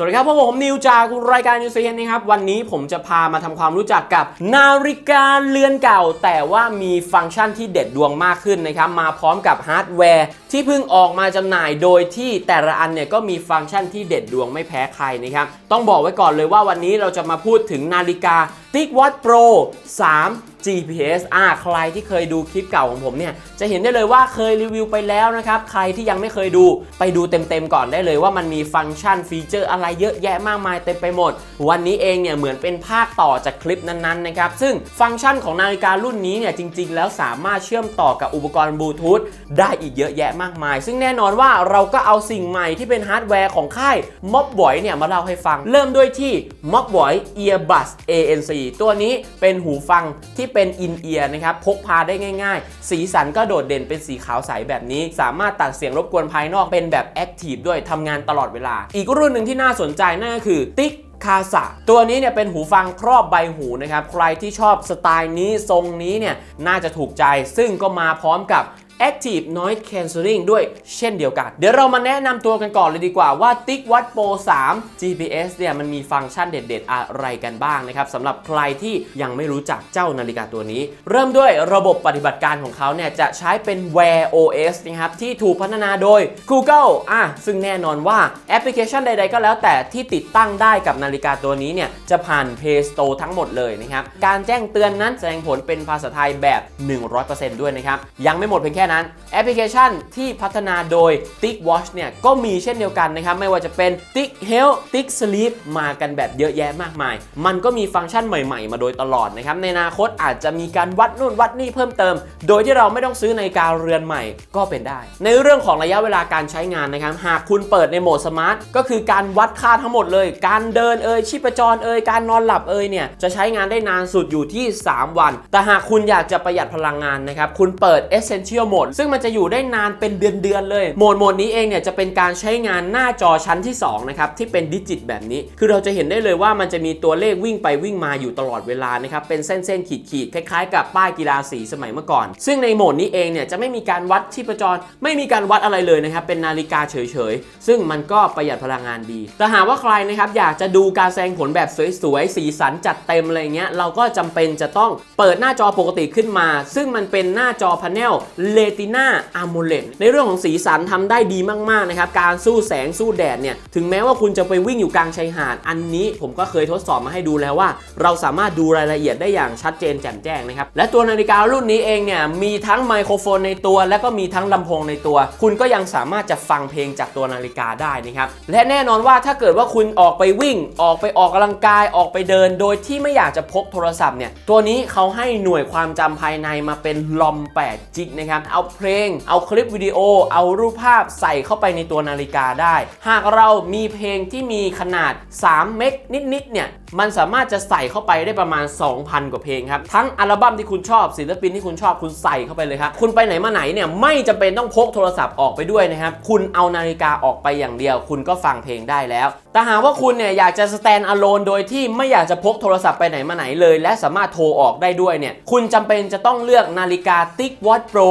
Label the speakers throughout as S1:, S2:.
S1: สวัสดีครับพวกผมนิวจากรายการนิวซีเฮนนะครับ วันนี้ผมจะพามาทำความรู้จักกับ นาฬิกาเรือนเก่า แต่ว่ามีฟังก์ชันที่เด็ดดวงมากขึ้นนะครับ มาพร้อมกับฮาร์ดแวร์ที่เพิ่งออกมาจำหน่ายโดยที่แต่ละอันเนี่ยก็มีฟังก์ชันที่เด็ดดวงไม่แพ้ใครนะครับ ต้องบอกไว้ก่อนเลยว่าวันนี้เราจะมาพูดถึงนาฬิกา TicWatch Pro 3 GPS อ่าใครที่เคยดูคลิปเก่าของผมเนี่ยจะเห็นได้เลยว่าเคยรีวิวไปแล้วนะครับใครที่ยังไม่เคยดูไปดูเต็มๆก่อนได้เลยว่ามันมีฟังก์ชันฟีเจอร์อะไรเยอะแยะมากมายเต็มไปหมด วันนี้เองเนี่ยเหมือนเป็นภาคต่อจากคลิปนั้นๆนะครับซึ่งฟังก์ชันของนาฬิการุ่นนี้เนี่ยจริง ๆ แล้วสามารถเชื่อมต่อกับอุปกรณ์บลูทูธได้อีกเยอะแยะมากมาย ซึ่งแน่นอนว่าเราก็เอาสิ่งใหม่ที่เป็นฮาร์ดแวร์ของค่าย m o b v o i เนี่ยมาเล่าให้ฟัง เริ่มด้วยที่ m o b v o i Earbuds ANC ตัวนี้เป็นหูฟังที่เป็นเป็นอินเอียร์นะครับพกพาได้ง่ายๆ สีสันก็โดดเด่นเป็นสีขาวใสแบบนี้ สามารถตัดเสียงรบกวนภายนอกเป็นแบบแอคทีฟด้วยทำงานตลอดเวลา อีกรุ่นหนึ่งที่น่าสนใจนั่นก็คือติ๊กคาสะตัวนี้เนี่ยเป็นหูฟังครอบใบหูนะครับ ใครที่ชอบสไตล์นี้ทรงนี้เนี่ยน่าจะถูกใจ ซึ่งก็มาพร้อมกับ Active Noise Cancelling ด้วยเช่นเดียวกัน เดี๋ยวเรามาแนะนำตัวกันก่อนเลยดีกว่าว่า t i c w a t Pro 3 GPS เนี่ยมันมีฟังก์ชันเด็ดๆ อะไรกันบ้างนะครับสำหรับใครที่ยังไม่รู้จักเจ้านาฬิกาตัวนี้ เริ่มด้วยระบบปฏิบัติการของเขาเนี่ยจะใช้เป็น Wear OS นะครับที่ถูกพัฒนาโดย Google อะซึ่งแน่นอนว่าแอปพลิเคชันใดๆ ก็แล้วแต่ที่ติดตั้งได้กับนาฬิกาตัวนี้เนี่ยจะผ่าน Play Store ทั้งหมดเลยนะครับการแจ้งเตือนนั้นแสดงผลเป็นภาษาไทยแบบ 100%ด้วยนะครับยังไม่หมดเพียงแค่นั้น แอปพลิเคชันที่พัฒนาโดย TicWatch เนี่ยก็มีเช่นเดียวกันนะครับ ไม่ว่าจะเป็น Tick Health Tick Sleep มากันแบบเยอะแยะมากมาย มันก็มีฟังก์ชันใหม่ๆ มาโดยตลอดนะครับ ในอนาคตอาจจะมีการวัดนู่นวัดนี่เพิ่มเติม โดยที่เราไม่ต้องซื้อนาฬิกาเรือนใหม่ก็เป็นได้ ในเรื่องของระยะเวลาการใช้งานนะครับ หากคุณเปิดในโหมดสมาร์ทก็คือการวัดค่าทั้งหมดเลย การเดินเอ่ยชีพจรเอ่ยการนอนหลับเอ่ยเนี่ยจะใช้งานได้นานสุดอยู่ที่ 3 วัน แต่หากคุณอยากจะประหยัดพลังงานนะครับคุณเปิด Essential Mode ซึ่งมันจะอยู่ได้นานเป็นเดือนๆเลย โหมดโหมดนี้เองเนี่ยจะเป็นการใช้งานหน้าจอชั้นที่2นะครับที่เป็นดิจิตแบบนี้ คือเราจะเห็นได้เลยว่ามันจะมีตัวเลขวิ่งไปวิ่งมาอยู่ตลอดเวลานะครับเป็นเส้นๆขีดๆคล้ายๆ กับป้ายกีฬาสีสมัยเมื่อก่อน ซึ่งในโหมดนี้เองเนี่ยจะไม่มีการวัดชีพจร ไม่มีการวัดอะไรเลยนะครับเป็นนาฬิกาเฉยๆ ซึ่งมันก็ประหยัดพลังงานดี แต่หากว่าใครนะครับอยากจะดูการแสดงผลแบบสวยๆสีสันจัดเต็มอะไรเงี้ยเราก็จำเป็นจะต้องเปิดหน้าจอปกติขึ้นมา ซึ่งมันเป็นหน้าจอพาเนล Retina AMOLED ในเรื่องของสีสันทำได้ดีมากๆนะครับการสู้แสงสู้แดดเนี่ยถึงแม้ว่าคุณจะไปวิ่งอยู่กลางชายหาด อันนี้ผมก็เคยทดสอบมาให้ดูแล้วว่า เราสามารถดูรายละเอียดได้อย่างชัดเจนแจ่มแจ้งนะครับและตัวนาฬิการุ่นนี้เองเนี่ยมีทั้งไมโครโฟนในตัว และก็มีทั้งลำโพงในตัว คุณก็ยังสามารถจะฟังเพลงจากตัวนาฬิกาได้นะครับและแน่นอนว่าถ้าเกิดว่าคุณออกไปวิ่ง ออกไปออกกำลังกายออกไปเดิน โดยที่ไม่อยากจะพกโทรศัพท์เนี่ยตัวนี้เขาให้หน่วยความจำภายในมาเป็นลอม8จิกนะครับเอาเพลง เอาคลิปวิดีโอ เอารูปภาพใส่เข้าไปในตัวนาฬิกาได้ หากเรามีเพลงที่มีขนาด 3 เมกนิดๆเนี่ยมันสามารถจะใส่เข้าไปได้ประมาณ 2,000 กว่าเพลงครับ ทั้งอัลบั้มที่คุณชอบศิลปินที่คุณชอบคุณใส่เข้าไปเลยครับ คุณไปไหนมาไหนเนี่ยไม่จำเป็นต้องพกโทรศัพท์ออกไปด้วยนะครับ คุณเอานาฬิกาออกไปอย่างเดียว คุณก็ฟังเพลงได้แล้ว แต่หากว่าคุณเนี่ยอยากจะสแตนอะโลนโดยที่ไม่อยากจะพกโทรศัพท์ไปไหนมาไหนเลย และสามารถโทรออกได้ด้วยเนี่ย คุณจำเป็นจะต้องเลือกนาฬิกา TicWatch Pro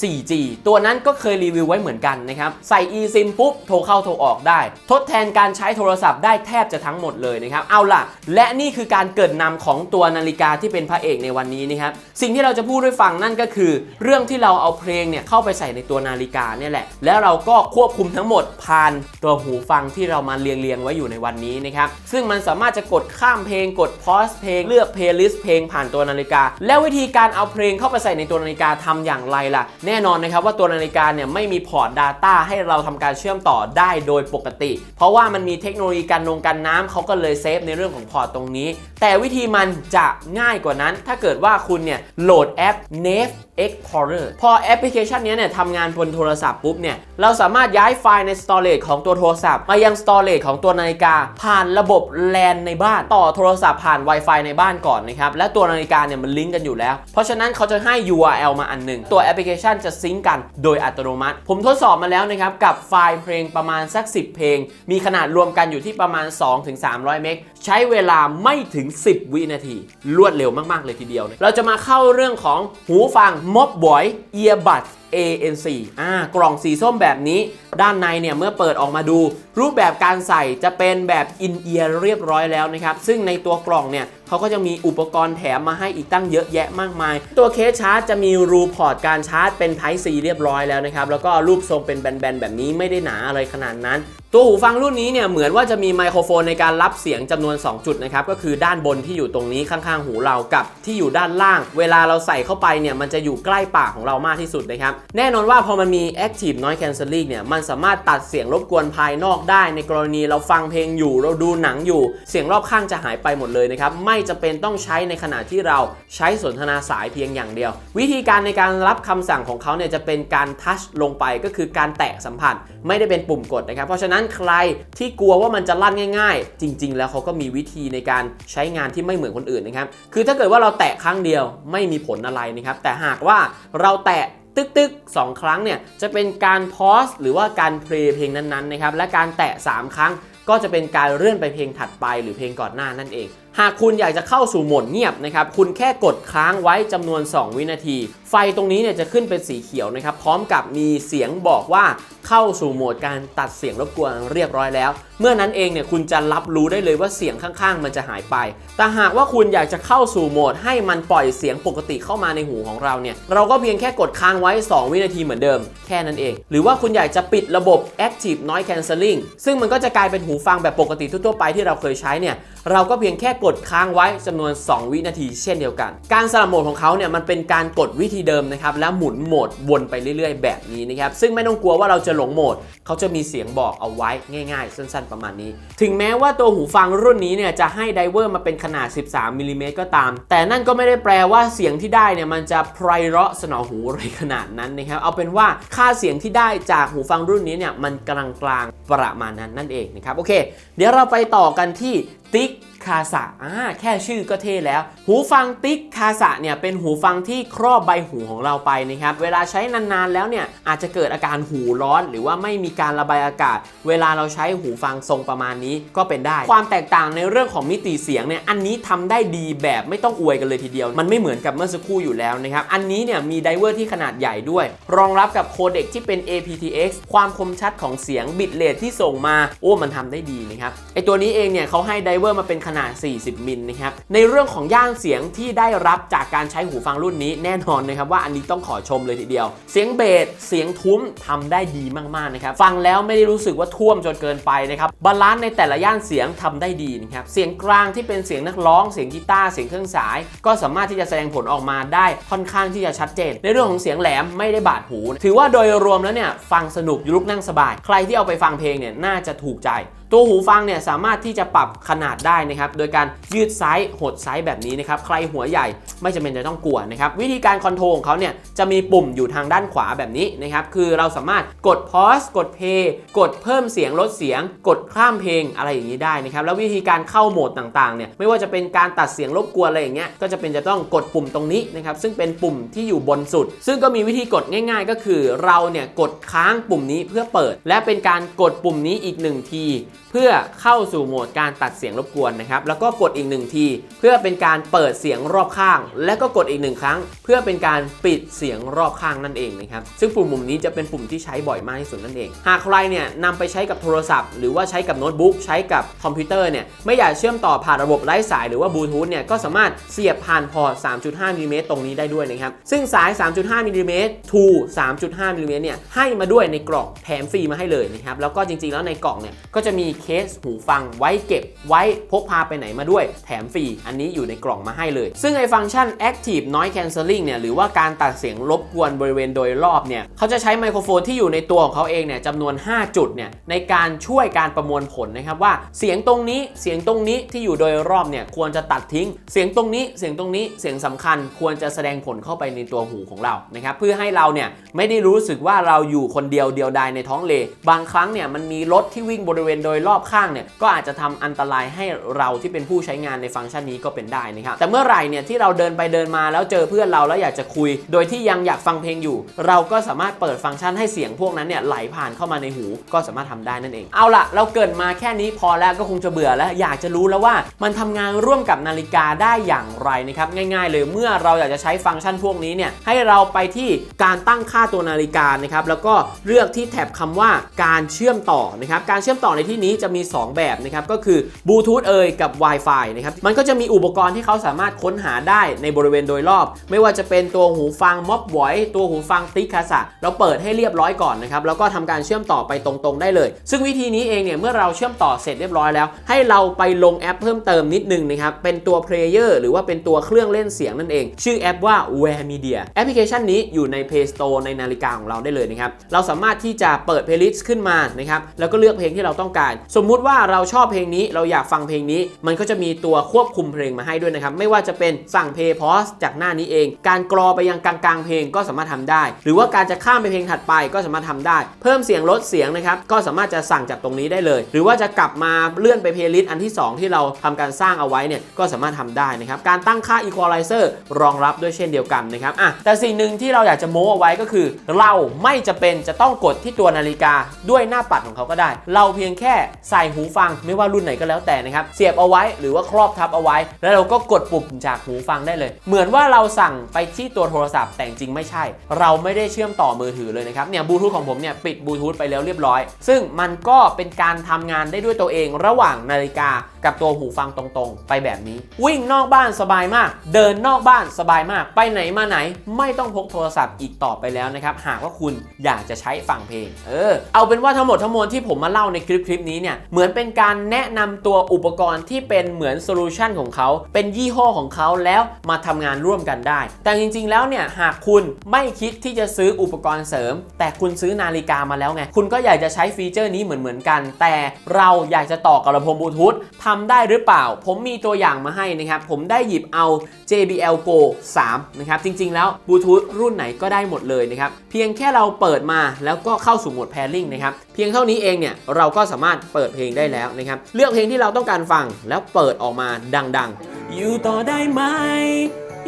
S1: 4G ตัวนั้นก็เคยรีวิวไว้เหมือนกันนะครับ ใส่ eSIM ปุ๊บ โทรเข้าโทรออกได้ ทดแทนการใช้โทรศัพท์ได้แทบจะทั้งหมดเลยนะครับ เอาล่ะ และนี่คือการเกิดนำของตัวนาฬิกาที่เป็นพระเอกในวันนี้นะครับ สิ่งที่เราจะพูดให้ฟังนั่นก็คือ เรื่องที่เราเอาเพลงเนี่ยเข้าไปใส่ในตัวนาฬิกาเนี่ยแหละ แล้วเราก็ควบคุมทั้งหมดผ่านตัวหูฟังที่เรามาเรียงเรียงไว้อยู่ในวันนี้นะครับ ซึ่งมันสามารถจะกดข้ามเพลงกดพอสเพลงเลือกเพลย์ลิสต์เพลงผ่านตัวนาฬิกา แล้ววิธีการเอาเพลงเข้าไปใส่ในตัวนาฬิกาทำอย่างไรล่ะ แน่นอนนะครับว่าตัวนาฬิกาเนี่ยไม่มีพอร์ต Data ให้เราทำการเชื่อมต่อได้โดยปกติ เพราะว่ามันมีเทคโนโลยีการนงกันน้ำเขาก็เลยเซฟในเรื่องของพอร์ตตรงนี้ แต่วิธีมันจะง่ายกว่านั้น ถ้าเกิดว่าคุณเนี่ยโหลดแอป Nave Explorer พอแอปพลิเคชันนี้เนี่ยทำงานบนโทรศัพท์ปุ๊บเนี่ยเราสามารถย้ายไฟล์ใน storage ของตัวโทรศัพท์ มายัง storage ของตัวนาฬิกา ผ่านระบบ LAN ในบ้าน ต่อโทรศัพท์ผ่าน Wi-Fi ในบ้านก่อนนะครับ และตัวนาฬิกาเนี่ยมันลิงก์กันอยู่แล้ว เพราะฉะนั้นเขาจะให้ URL มาอันหนึ่งตัวแอปพลิเคชันจะซิงก์กันโดยอัตโนมัติ ผมทดสอบมาแล้วนะครับกับไฟล์เพลงประมาณสัก 10 เพลง มีขนาดรวมกันอยู่ที่ประมาณ 2-300 เมกใช้เวลาไม่ถึง 10 วินาที รวดเร็วมากๆเลยทีเดียว เราจะมาเข้าเรื่องของหูฟังม็อบบอยเอียบัต ANC อ่ากล่องสีส้มแบบนี้ด้านในเนี่ยเมื่อเปิดออกมาดู รูปแบบการใส่จะเป็นแบบอินเอียร์เรียบร้อยแล้วนะครับ ซึ่งในตัวกล่องเนี่ย เขาก็จะมีอุปกรณ์แถมมาให้อีกตั้งเยอะแยะมากมาย ตัวเคสชาร์จจะมีรูพอร์ตการชาร์จเป็น Type C เรียบร้อยแล้วนะครับ แล้วก็รูปทรงเป็นแบนๆ แบบนี้ไม่ได้หนาอะไรขนาดนั้น ตัวหูฟังรุ่นนี้เนี่ยเหมือนว่าจะมีไมโครโฟนในการรับเสียงจำนวน 2 จุดนะครับ ก็คือด้านบนที่อยู่ตรงนี้ข้างๆ หูเรากับที่อยู่ด้านล่าง เวลาเราใส่เข้าไปเนี่ยมันจะอยู่ใกล้ปากของเรามากที่สุดนะครับ แน่นอนว่าพอมันมี Active Noise Cancelling เนี่ยมันสามารถตัดเสียงรบกวนภายนอกได้ ในกรณีเราฟังเพลงอยู่ เราดูหนังอยู่ เสียงรอบข้างจะหายไปหมดเลยนะครับไม่จะเป็นต้องใช้ในขณะที่เราใช้สนทนาสายเพียงอย่างเดียว วิธีการในการรับคำสั่งของเขาเนี่ยจะเป็นการทัชลงไปก็คือการแตะสัมผัสไม่ได้เป็นปุ่มกดนะครับ เพราะฉะนั้นใครที่กลัวว่ามันจะลั่นง่าย ๆ จริง ๆ แล้วเขาก็มีวิธีในการใช้งานที่ไม่เหมือนคนอื่นนะครับ คือถ้าเกิดว่าเราแตะครั้งเดียวไม่มีผลอะไรนะครับ แต่หากว่าเราแตะตึกตึกสองครั้งเนี่ยจะเป็นการพอสหรือว่าการเพลย์เพลงนั้นๆนะครับและการแตะ 3 ครั้งก็จะเป็นการเลื่อนไปเพลงถัดไปหรือเพลงก่อนหน้านั่นเอง หากคุณอยากจะเข้าสู่โหมดเงียบนะครับ คุณแค่กดค้างไว้จำนวน 2 วินาที ไฟตรงนี้เนี่ยจะขึ้นเป็นสีเขียวนะครับ พร้อมกับมีเสียงบอกว่าเข้าสู่โหมดการตัดเสียงรบกวนเรียบร้อยแล้ว เมื่อนั้นเองเนี่ยคุณจะรับรู้ได้เลยว่าเสียงข้างๆ มันจะหายไป แต่หากว่าคุณอยากจะเข้าสู่โหมดให้มันปล่อยเสียงปกติเข้ามาในหูของเราเนี่ย เราก็เพียงแค่กดค้างไว้ 2 วินาทีเหมือนเดิม แค่นั้นเอง หรือว่าคุณอยากจะปิดระบบ Active Noise Cancelling ซึ่งมันก็จะกลายเป็นหูฟังแบบปกติทั่วๆไปที่เราเคยใช้เนี่ย เราก็เพียงแค่กดค้างไว้จำนวน 2 วินาทีเช่นเดียวกัน การสลับโหมดของเขาเนี่ยมันเป็นการกดวิธีเดิมนะครับแล้วหมุนโหมดวนไปเรื่อย ๆ แบบนี้นะครับซึ่งไม่ต้องกลัวว่าเราจะหลงโหมด เขาจะมีเสียงบอกเอาไว้ง่าย ๆ สั้น ๆ ประมาณนี้ ถึงแม้ว่าตัวหูฟังรุ่นนี้เนี่ยจะให้ไดเวอร์มาเป็นขนาด 13มิลลิเมตรก็ตาม แต่นั่นก็ไม่ได้แปลว่าเสียงที่ได้เนี่ยมันจะไพเราะสนอหูอะไรขนาดนั้นนะครับเอาเป็นว่าค่าเสียงที่ได้จากหูฟังรุ่นนี้เนี่ยมันกลางๆประมาณนั้นนั่นเองนะครับโอเค เดี๋ยวเราไปต่อกันที่ติ๊ก คาสะอ่าแค่ชื่อก็เท่แล้ว หูฟังติ๊กคาสะเนี่ยเป็นหูฟังที่ครอบใบหูของเราไปนะครับ เวลาใช้นานๆแล้วเนี่ยอาจจะเกิดอาการหูร้อน หรือว่าไม่มีการระบายอากาศ เวลาเราใช้หูฟังทรงประมาณนี้ก็เป็นได้ ความแตกต่างในเรื่องของมิติเสียงเนี่ยอันนี้ทำได้ดีแบบไม่ต้องอวยกันเลยทีเดียว มันไม่เหมือนกับเมื่อสักครู่อยู่แล้วนะครับ อันนี้เนี่ยมีไดเวอร์ที่ขนาดใหญ่ด้วย รองรับกับโคเด็กที่เป็น aptX ความคมชัดของเสียงบิตเรทที่ส่งมา โอ้มันทำได้ดีนะครับไอตัวนี้เองเนี่ยเขาให้ไดเวอร์มาเป็นขนาด 40 มิลนะครับ ในเรื่องของย่านเสียงที่ได้รับจากการใช้หูฟังรุ่นนี้แน่นอนนะครับว่าอันนี้ต้องขอชมเลยทีเดียว เสียงเบส เสียงทุ้มทำได้ดีมากๆนะครับ ฟังแล้วไม่ได้รู้สึกว่าท่วมจนเกินไปนะครับ บาลานซ์ในแต่ละย่านเสียงทำได้ดีนะครับ เสียงกลางที่เป็นเสียงนักร้อง เสียงกีตาร์เสียงเครื่องสาย ก็สามารถที่จะแสดงผลออกมาได้ค่อนข้างที่จะชัดเจน ในเรื่องของเสียงแหลมไม่ได้บาดหู ถือว่าโดยรวมแล้วเนี่ยฟังสนุกยุลุกนั่งสบาย ใครที่เอาไปฟังเพลงเนี่ยน่าจะถูกใจ ตัวหูฟังเนี่ยสามารถที่จะปรับขนาดได้นะครับโดยการยืดไซส์หดไซส์แบบนี้นะครับใครหัวใหญ่ไม่จำเป็นจะต้องกลัวนะครับวิธีการคอนโทรลของเขาเนี่ยจะมีปุ่มอยู่ทางด้านขวาแบบนี้นะครับคือเราสามารถกดพอสกดเพย์กดเพิ่มเสียงลดเสียง กดข้ามเพลงอะไรอย่างนี้ได้นะครับแล้ววิธีการเข้าโหมดต่างๆเนี่ยไม่ว่าจะเป็นการตัดเสียงรบกวนอะไรอย่างเงี้ยก็จะเป็นจะต้องกดปุ่มตรงนี้นะครับซึ่งเป็นปุ่มที่อยู่บนสุด ซึ่งก็มีวิธีกดง่าย ๆ ก็คือเราเนี่ยกดค้างปุ่มนี้เพื่อเปิด และเป็นการกดปุ่มนี้อีกหนึ่งที เพื่อเข้าสู่โหมดการตัดเสียงรบกวนนะครับแล้วก็กดอีกหนึ่งที เพื่อเป็นการเปิดเสียงรอบข้าง และก็กดอีกหนึ่งครั้ง เพื่อเป็นการปิดเสียงรอบข้างนั่นเองนะครับซึ่งปุ่มมุมนี้จะเป็นปุ่มที่ใช้บ่อยมากที่สุดนั่นเอง หากใครเนี่ยนำไปใช้กับโทรศัพท์ หรือว่าใช้กับโน้ตบุ๊กใช้กับคอมพิวเตอร์เนี่ยไม่อยากเชื่อมต่อผ่านระบบไร้สายหรือว่าบลูทูธเนี่ยก็สามารถเสียบผ่านพอร์ต 3.5มิลลิเมตรตรงนี้ได้ด้วยนะครับซึ่งสาย 3.5มิลลิเมตร to 3.5มิลลิเมตรเนี่ยให้มาด้วยในกล่องแถมฟรีมาให้เลยนะครับแล้วก็จริงๆแล้วในกล่องเนี่ยก็จะมีเคสหูฟังไว้เก็บไว้พกพาไปไหนมาด้วย แถมฟรี อันนี้อยู่ในกล่องมาให้เลย ซึ่งไอฟังก์ชัน Active Noise Cancelling เนี่ยหรือว่าการตัดเสียงรบกวนบริเวณโดยรอบเนี่ยเขาจะใช้ไมโครโฟนที่อยู่ในตัวของเขาเองเนี่ยจำนวน 5 จุดเนี่ยในการช่วยการประมวลผลนะครับว่าเสียงตรงนี้เสียงตรงนี้ที่อยู่โดยรอบเนี่ยควรจะตัดทิ้ง เสียงตรงนี้เสียงตรงนี้เสียงสำคัญควรจะแสดงผลเข้าไปในตัวหูของเรานะครับเพื่อให้เราเนี่ยไม่ได้รู้สึกว่าเราอยู่คนเดียวเดียวดายในท้องเล บางครั้งเนี่ยมันมีรถที่วิ่งบริเวณโดยรอบอบข้างเนี่ยก็อาจจะทำอันตรายให้เราที่เป็นผู้ใช้งานในฟังก์ชันนี้ก็เป็นได้นะครับแต่เมื่อไหร่เนี่ยที่เราเดินไปเดินมาแล้วเจอเพื่อนเราแล้วอยากจะคุย โดยที่ยังอยากฟังเพลงอยู่ เราก็สามารถเปิดฟังก์ชันให้เสียงพวกนั้นเนี่ยไหลผ่านเข้ามาในหูก็สามารถทำได้นั่นเอง เอาละเราเกิดมาแค่นี้พอแล้วก็คงจะเบื่อแล้วอยากจะรู้แล้วว่ามันทำงานร่วมกับนาฬิกาได้อย่างไรนะครับง่ายๆเลยเมื่อเราอยากจะใช้ฟังก์ชันพวกนี้เนี่ยให้เราไปที่การตั้งค่าตัวนาฬิกานะครับแล้วก็เลือกที่แท็บคำว่าการเชื่อมต่อนะครับการเชื่อมต่อในที่นี้จะมี 2 แบบนะครับ ก็คือบลูทูธเอ่ยกับ Wi-Fi นะครับ มันก็จะมีอุปกรณ์ที่เขาสามารถค้นหาได้ในบริเวณโดยรอบ ไม่ว่าจะเป็นตัวหูฟังม็อบไวตัวหูฟังติคาสะเราเปิดให้เรียบร้อยก่อนนะครับแล้วก็ทำการเชื่อมต่อไปตรงๆได้เลย ซึ่งวิธีนี้เองเนี่ยเมื่อเราเชื่อมต่อเสร็จเรียบร้อยแล้ว ให้เราไปลงแอปเพิ่มเติมนิดนึงนะครับเป็นตัว Player หรือว่าเป็นตัวเครื่องเล่นเสียงนั่นเอง ชื่อแอปว่า Wear Media แอปพลิเคชันนี้อยู่ใน Play Store ในนาฬิกาของเราได้เลยนะครับเราสามารถที่จะเปิด playlist ขึ้นมานะครับแล้วก็เลือกเพลงที่เราต้องการสมมุติว่าเราชอบเพลงนี้เราอยากฟังเพลงนี้ มันก็จะมีตัวควบคุมเพลงมาให้ด้วยนะครับ ไม่ว่าจะเป็นสั่งเพลย์พอสจากหน้านี้เอง การกรอไปยังกลางๆ เพลงก็สามารถทำได้ หรือว่าการจะข้ามไปเพลงถัดไปก็สามารถทำได้ เพิ่มเสียงลดเสียงนะครับก็สามารถจะสั่งจากตรงนี้ได้เลย หรือว่าจะกลับมาเลื่อนไปเพลย์ลิสต์อันที่ 2 ที่เราทำการสร้างเอาไว้เนี่ยก็สามารถทำได้นะครับการตั้งค่า equalizer รองรับด้วยเช่นเดียวกันนะครับอะแต่สิ่งหนึ่งที่เราอยากจะโม้เอาไว้ก็คือ เราไม่จะเป็นจะต้องกดที่ตัวนาฬิกาด้วยหน้าปัดของเขาก็ได้ เราเพียงแค่ใส่หูฟังไม่ว่ารุ่นไหนก็แล้วแต่นะครับ เสียบเอาไว้หรือว่าครอบทับเอาไว้ แล้วเราก็กดปุ่มจากหูฟังได้เลย เหมือนว่าเราสั่งไปที่ตัวโทรศัพท์แต่จริงไม่ใช่ เราไม่ได้เชื่อมต่อมือถือเลยนะครับเนี่ยบลูทูธของผมเนี่ยปิดบลูทูธไปแล้วเรียบร้อย ซึ่งมันก็เป็นการทำงานได้ด้วยตัวเองระหว่างนาฬิกากับตัวหูฟังตรงๆ ไปแบบนี้ วิ่งนอกบ้านสบายมาก เดินนอกบ้านสบายมาก ไปไหนมาไหน ไม่ต้องพกโทรศัพท์อีกต่อไปแล้วนะครับหากว่าคุณอยากจะใช้ฟังเพลง เออ เอาเป็นว่าทั้งหมดทั้งมวลที่ผมมาเล่าในคลิปคลิปนี้เนี่ยเหมือนเป็นการแนะนำตัวอุปกรณ์ที่เป็นเหมือนโซลูชันของเขา เป็นยี่ห้อของเขาแล้วมาทำงานร่วมกันได้ แต่จริงๆแล้วเนี่ยหากคุณไม่คิดที่จะซื้ออุปกรณ์เสริม แต่คุณซื้อนาฬิกามาแล้วไง คุณก็อยากจะใช้ฟีเจอร์นี้เหมือนเหมือนๆกัน แต่เราอยากจะต่อกับลำโพงบลูทูธทำได้หรือเปล่า ผมมีตัวอย่างมาให้นะครับ ผมได้หยิบเอา JBL Go 3 นะครับ จริงๆแล้วบลูทูธรุ่นไหนก็ได้หมดเลยนะครับ เพียงแค่เราเปิดมาแล้วก็เข้าสู่โหมด pairing นะครับ เพียงเท่านี้เองเนี่ยเราก็สามารถเปิดเพลงได้แล้วนะครับ เลือกเพลงที่เราต้องการฟังแล้วเปิดออกมาดังๆ อยู่ต่อได้ไหม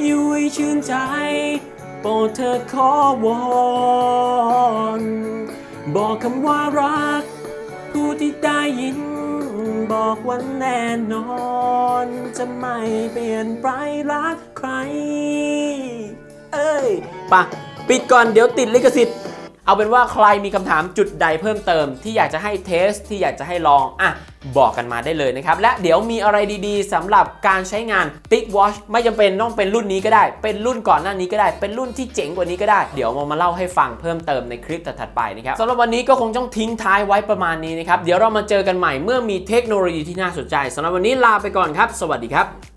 S1: อยู่ให้ชื่นใจ โปรดเธอขอวอนบอกคำว่ารัก ผู้ที่ได้ยิน บอกว่าแน่นอน จะไม่เปลี่ยนไปรักใคร เอ้ยปะปิดก่อนเดี๋ยวติดลิขสิทธิ์ เอาเป็นว่าใครมีคำถามจุดใดเพิ่มเติม ที่อยากจะให้เทสที่อยากจะให้ลองอะบอกกันมาได้เลยนะครับ และเดี๋ยวมีอะไรดีๆสำหรับการใช้งาน Tick Watch ไม่จำเป็นต้องเป็นรุ่นนี้ก็ได้ เป็นรุ่นก่อนหน้านี้ก็ได้ เป็นรุ่นที่เจ๋งกว่านี้ก็ได้ เดี๋ยวมามาเล่าให้ฟังเพิ่มเติมในคลิปถัดๆไปนะครับสำหรับวันนี้ก็คงต้องทิ้งท้ายไว้ประมาณนี้นะครับ เดี๋ยวเรามาเจอกันใหม่เมื่อมีเทคโนโลยีที่น่าสนใจสำหรับวันนี้ลาไปก่อนครับ สวัสดีครับ